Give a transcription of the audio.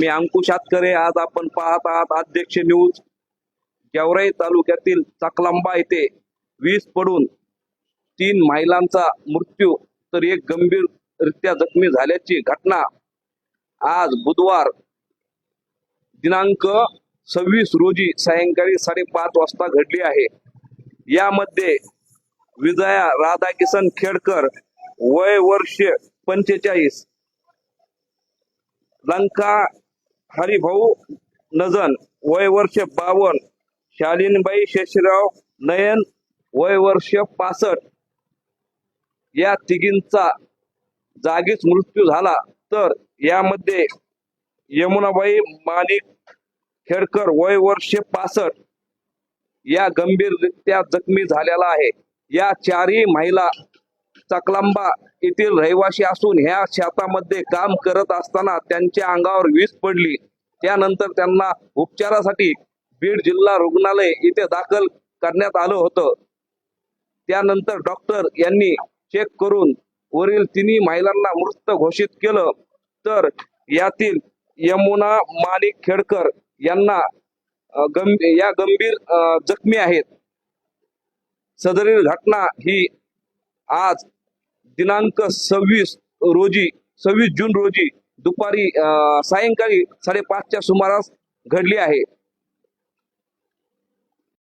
मी अंकुश आतकरे आज आपण पाहत आहात अध्यक्ष न्यूज. गेवराई तालुक्यातील चाकलांबा येथे वीज पडून तीन महिलांचा मृत्यू तर एक गंभीररित्या जखमी झाल्याची घटना. आज बुधवार दिनांक सव्वीस रोजी सायंकाळी साडेपाच वाजता घडली आहे. यामध्ये विजया राधाकिशन खेडकर वय वर्ष पंचेचाळीस लंका हरिभाऊ नजन वय वर्ष बावन शालिनबाई शेषराव नयन वय वर्ष पासष्ट. या तिघींचा जागीच मृत्यू झाला तर यामध्ये यमुनाबाई माणिक खेडकर वय वर्ष पासष्ट. या गंभीररित्या जखमी झालेला आहे. या चारही महिला चकलांबा येथील रहिवासी असून ह्या शेतामध्ये काम करत असताना त्यांच्या अंगावर वीज पडली. त्यानंतर त्यांना उपचारासाठी बीड जिल्हा रुग्णालय इथे दाखल करण्यात आलं होतं. त्यानंतर डॉक्टर यांनी चेक करून वरील तिन्ही महिलांना मृत घोषित केलं. तर यातील यमुना माणिक खेडकर यांना गंभीर या गंभीर जखमी आहेत. सदरील घटना ही आज दिनांक सव्वीस रोजी सव्वीस जून रोजी दुपारी सायंकाळी साडेपाचच्या सुमारास घडली आहे.